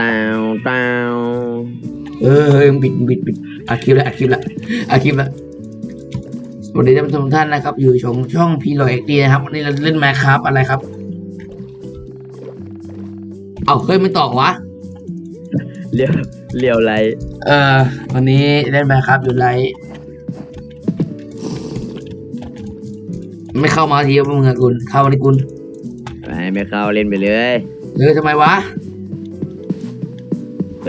ตาวตาวเออเฮ้ยบิดบิดบิดอัดคลิปละอัดคลิปละอัดคลิปละสวัสดีท่านผู้ชมทุกท่านนะครับ อยู่ช่องช่องพีโรเอ็กดีนะครับวันนี้เราเล่นแมคครับอะไรครับ เอาเคยไม่ตอบวะเลี้ยวเลี้ยวไรเออวันนี้เล่นแมคครับอยู่ไรไม่เข้ามาทีว่ามึงอะกุลเข้ามาดิกุลไปไม่เข้าเล่นไปเลย เออทำไมวะ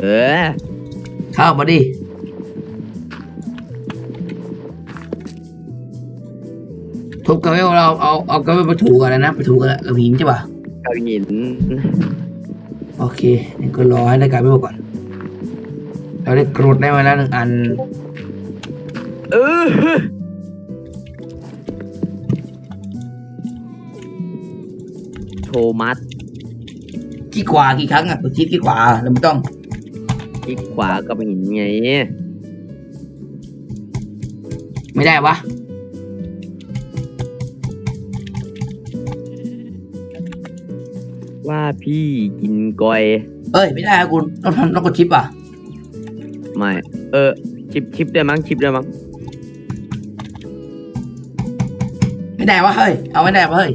เออ เข้ามาดิ ทุบกระเวลเราเอาเอากระเวลไปถูกันแล้วนะไปถูกันแล้วกับหินใช่ปะเข้าหิน โอเคนี่ก็รอให้ได้กระเวลก่อน เราได้กรดได้มาแล้วหนึ่งอัน เออ โทมัส กี่กว่ากี่ครั้งอะกดชิดกี่กว่าเราไม่ต้อง คลิกขวากับหินไงไม่ได้วะ ว่าพี่กินกอย เอ้ย ไม่ได้อะคุณต้องทำต้องกดชิปอะ ไม่ เออ ชิปชิปได้มั้งชิปได้มั้งไม่ได้วะเฮ้ย เอาไม่ได้วะเฮ้ย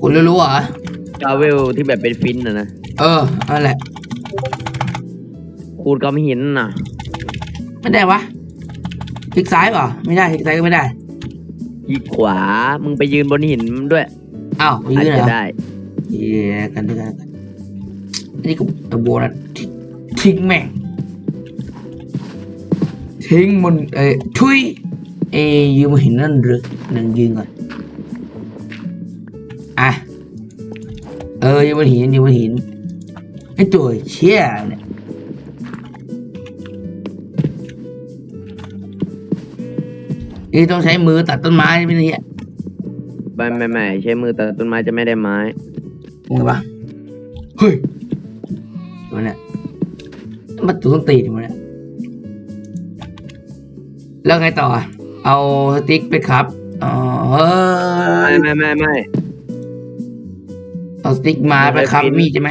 คุณรู้ๆเหรอกาเวลที่แบบเป็นฟินนะนะ เออนั่นแหละ คูดกับหินน่ะ ไม่ได้วะคลิกซ้ายเปล่าไม่ได้คลิกซ้ายก็ไม่ได้คลิกขวา มึงไปยืนบนหินด้วยอ้าวยือาจนเหรจะอได้เย้กันด้วยกันกันอันนี้ก็ตะโบนะทิ้งทิ้งแม่งทิ้งมันเอ้ยทุยเอ้ยยืมมาเห็นนั่นหรือหนึ่งยืนก่อนอะเออยืมมาหินยืมมาหินไอ้ตัวเชี่ยเนี่ย นี่ต้องใช้มือตัดต้นไม้ไม่ใช่เนี่ยไม่ไม่ไม่ใช้มือแต่ต้นไม้จะไม่ได้ไม้มึงปะเฮ้ยตัวเนี่ยมาตัวต้องตีนมันเนี่ยแล้วไงต่ออะเอาสติ๊กไปครับอ๋อเฮ้ไม่ยไม่ไม่ไม่เอาสติ๊กมาไปครับไม่เป็นมีดใช่ไหม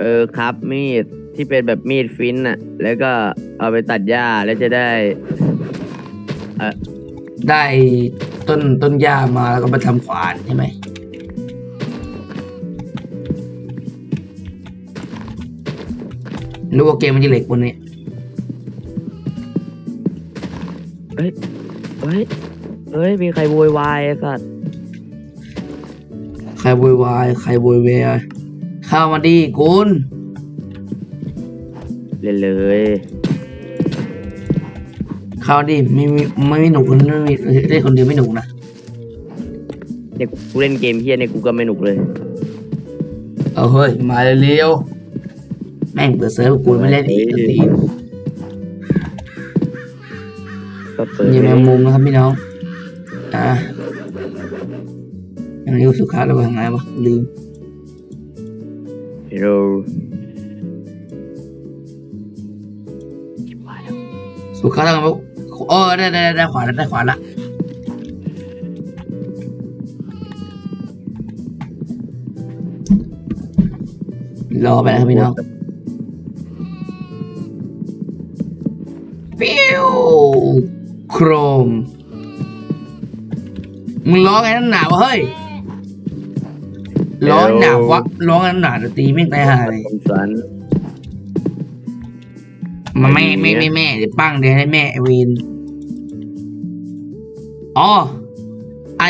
เออครับมีดที่เป็นแบบมีดฟินน่ะแล้วก็เอาไปตัดหญ้าแล้วจะได้ ได้ต้นต้นหญ้ามาแล้วก็มาทำขวานใช่ไหมรู้ว่าเกมมันจะเหล็กบนนี้เฮ้ยเฮ้ย มีใครโวยวายไอ้สัตว์ใครโวยวายใครโวยวายเข้ามาดีกุลเล่นเลย เข้ามาดีไม่มีไม่มีหนุกคนไม่มีเล่นคนเดียวไม่หนุกนะเนี่ยกูเล่นเกมเฮียเนี่ยกูก็ไม่หนุกเลย เอาเฮ้ยมาเร็วๆแม่งเปิดเซิร์ฟกูไม่เล่นอีกตีก็เปิดมีแมงมุมนะครับพี่น้องอะอันนี้สุขาระหว่างไงวะลืมโรสุขาระหว่าง โอ้ได้ได้ได้ขวาแล้วได้ขวาละรอไปนะครับพี่น้องปิ้วโครม มึงร้องไงนั่นหนาวะเฮ้ย ร้องหนาววะร้องไงนั่นหนาดนตรีไม่งตายห่าเลยสงสารมาแม่แม่แม่แม่เดี๋ยวปั้งเดี๋ยวให้แม่ไอวิน อ๋อ ไอ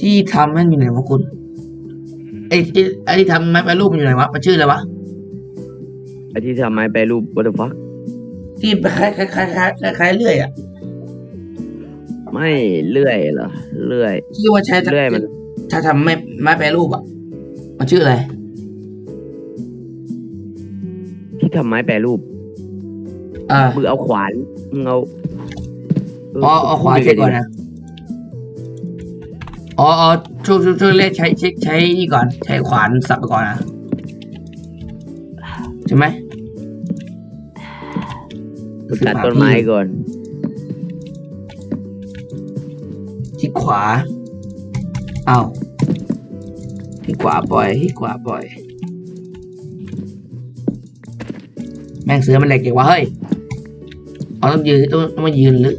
ที่ทำนั่นอยู่ไหนวะคุณ ไอไอ้ไอที่ทำไม้แปรรูปมันอยู่ไหนวะ มันชื่ออะไรวะ ไอ้ที่ทำไม้แปรรูป what the fuck ที่คล้ายคล้ายคล้ายคล้ายคล้ายคล้ายเลื่อยอะไม่เลื่อยเหรอเลื่อย ที่ว่าใช้เลื่อยมัน ถ้าทำไม้ไม้แปรรูปอะ มันชื่ออะไร ที่ทำไม้แปรรูปอ่ามึงเอาขวานมึงเอาอ๋อเอาขวานเช็คก่อนนะ อ๋ออ๋อช่วยช่วยช่วยเล่นใช้ใช้ใช้นี่ก่อน ใช้ขวานสับไปก่อนนะใช่ไหมมึงตัดต้นไม้ก่อน ที่ขวาอ้าวที่ขวาปล่อยที่ขวาปล่อย แม่งเสือมันแหลกเก่งวะเฮ้ยเอาต้องยืนต้องต้องมายืนหรือ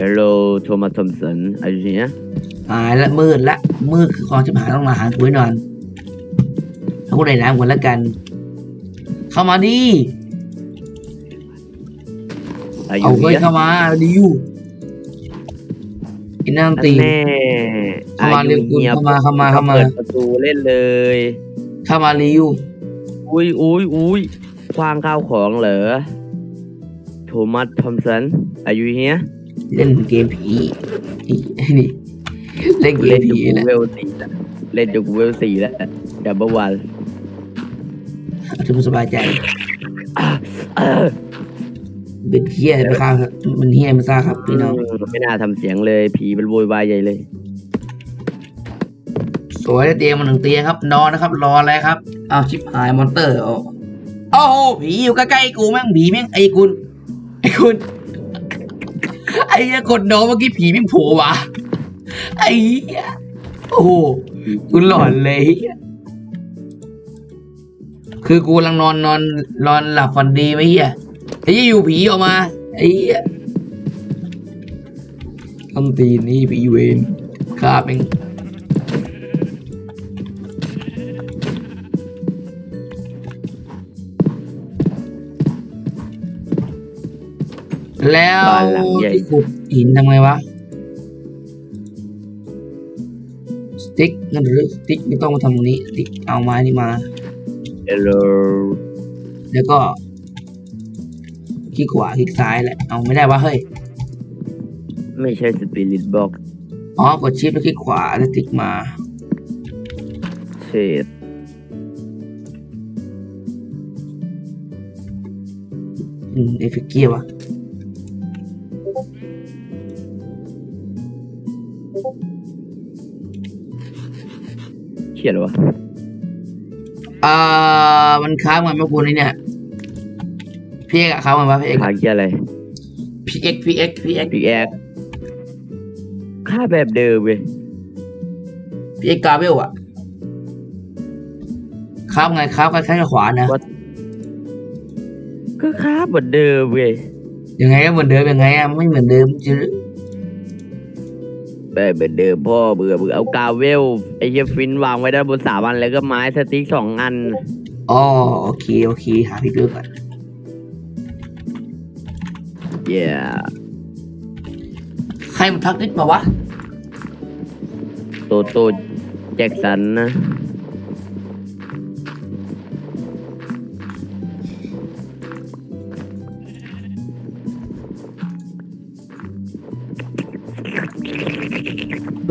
Hello Thomas Thompson are you here หายละมืดละมืดคือความชิบหายต้องมาหาถุยนอนถ้ากูได้น้ำก่อนแล้วกัน เข้ามาดิ Are เอา you เฮ้ย here เข้ามาดิวกินน้ำตีนแน่เข้ามา Are เร็ว you คุณ here เข้ามาเข้ามาเข้ามา เปิดประตูเล่นเลย เข้ามาริวอุ้ยอุ้ยอุ้ยคว้างข้าวของเหรอ Thomas Thompson are you here เเล่นเกมผีอีนี่เล่นเกเล่มนผีจนกูแหละเวลสี่แล้วเล่นจนกูเวลสี่แล้วดับเบิลวันทุกสบายใจเป็นเฮียไปฆ่าครับมันเฮียมันซ่าครับพี่น้องไม่น่าทำเสียงเลย ผีมันโวยวายใหญ่เลย สวยเตียงมาหนึ่งเตียงครับ นอนนะครับ รออะไรครับ เอาชิบหายมอนเตอร์โอ้โอ้โหผีอยู่ใกล้ๆกูแม่งผีแม่งไอ้คุณไอ้คุณ อ้เหี้ยกดนอนเมื่อกี้ผีม่งโผล่วะไอ้เหี้ยโอ้โหกูหลอนเลยเหี้ยคือกูกำลังนอนนอนนอนหลับฝันดีไหมเฮียไอ้เหี้ยอยู่ผีออกมาไอ้เหี้ยต้นตีนนี่ผีเวนฆ่าเป็น แล้วบ้านหลังใหญ่ที่ขุดหินทำไงวะ สติ๊กนั่นหรือสติ๊กไม่ต้องมาทำตรงนี้สติ๊กเอาไม้นี่มา Hello แล้วก็คลิกขวาคลิกซ้ายแหละ เอาไม่ได้วะเฮ้ย ไม่ใช่สปิริตบ็อกอ๋อกดชิปแล้วคลิกขวาแล้วติ๊กมา เชดอืมเอฟเฟกเกียวะ ขียนวะอ่ามันค้างมันไม่คุณนี่เนี่ยพี่เอกอะค้างมันปะพี่เอกขาเขียนอะไรพี่เอกพี่เอกพี่เอกปิกแอคค่าแบบเดิมเว้ยพี่เอกกาเวลอะค้างไงค้างคล้ายๆกับขวานะก็ค่าเหมือนเดิมเว้ยยังไงก็เหมือนเดิมยังไงอะไม่เหมือนเดิมจือ แบบเหมือนเดิมพ่อเบื่อเบื่อเอากาเวลไอ้เหี้ยฟินวางไว้ด้านบนสามอันแล้วก็ไม้สติ๊กสองอัน อ๋อโอเคโอเคหาพี่เบิร์ก่อนเย้ใครมันทักนิดมาวะ โตโตแจ็คสันนะ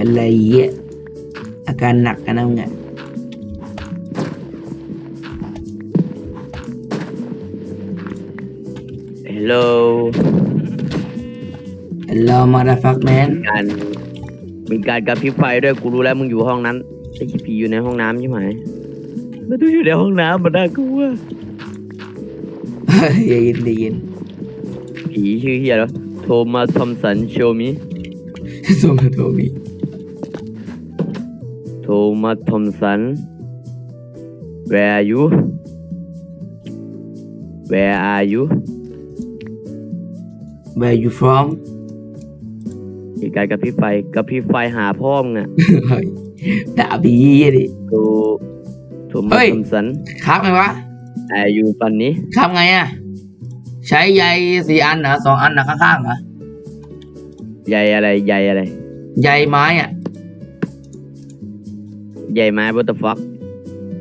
เป็นไรเงี้ยอาการหนักกันนะมึงอะฮัลโหลเรามาดาฟักแมนการมีการกระพริบไฟด้วยกูรู้แล้วมึงอยู่ห้องนั้นไอ้ขี้ผีอยู่ในห้องน้ำใช่ไหมมันต้องอยู่ในห้องน้ำมันน่ากลัวอย่าเย็นอย่าเย็นผีชื่อเฮียแล้วโทมัสทอมสันโชมิโซมาโทมี โทมัสทอมสัน where are you where are you where you from มีการกระพริบไฟกระพริบไฟหาพ่อมึงอะเฮ้ยด่าบีดิโทโทมัเฮ้สยทอมสัน ครับไงวะอายุปันนี้ ครับไงอะใช้ใยสี่อันเหรอสองอันเหรอข้างๆเหรอ ใหญ่อะไรใหญ่อะไร ใยไม้อะ ใหญ่ไม้ what the fuck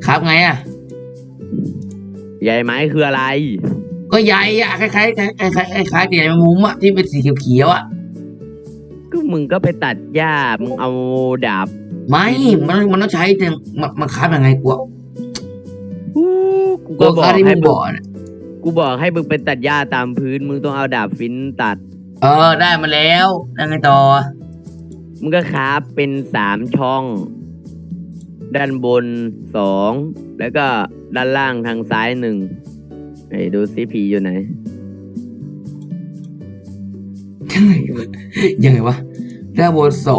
ครับไงอะใหญ่ไม้คืออะไร ก็ใยอะคล้ายๆคล้ายๆคล้ายๆคล้ายๆกับใยแมงมุมอะที่เป็นสีเขียวๆอะก็มึงก็ไปตัดหญ้ามึงเอาดาบไม่มันมันต้องใช้แต่มันมันครับยังไงกูอะอู้กูตัก็วบอค้ากที่ให้มึงมึบงอกน่ะกูบอกให้มึงไปตัดหญ้าตามพื้น มึงต้องเอาดาบฟินตัด เออได้มาแล้วยังไงต่อมึงก็คราฟเป็นสามช่อง ด้านบนสองแล้วก็ด้านล่างทางซ้ายหนึ่งไอ้ดูซิผีอยู่ไหน ยังไงยังไงวะด้านบนสอง